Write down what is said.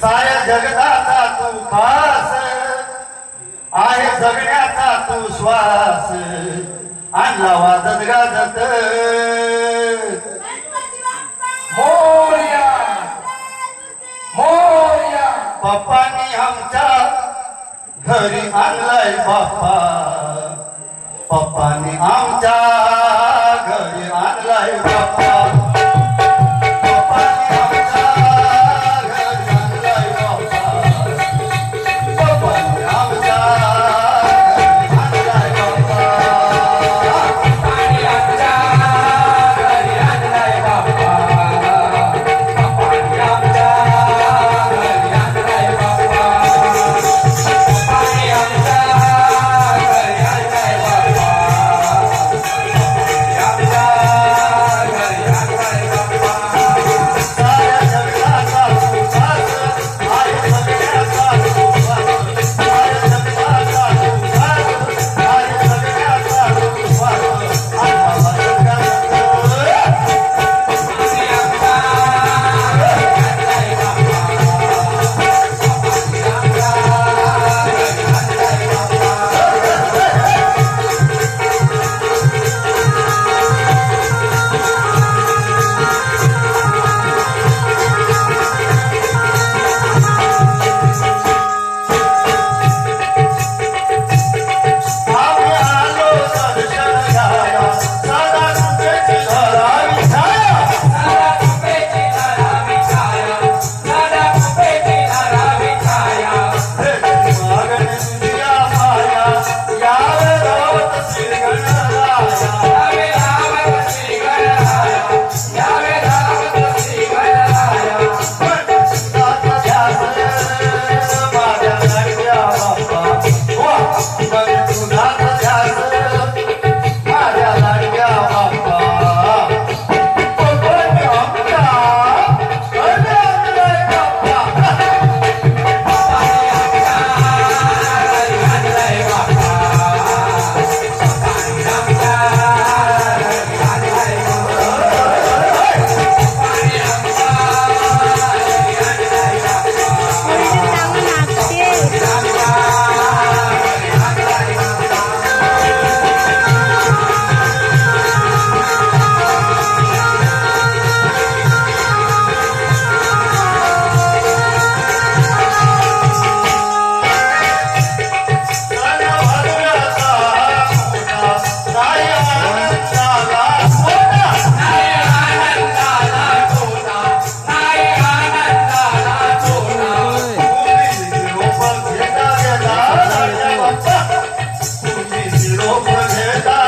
साया जगताचा तू खास. आहे जगण्याचा तू श्वास. आणला वाजत गाजत. मोर्या. मोर्या. पप्पानी आमच्या घरी आणलाय बाप्पा. पप्पानी आमच्या घरी आणलाय बाप्पा. Let's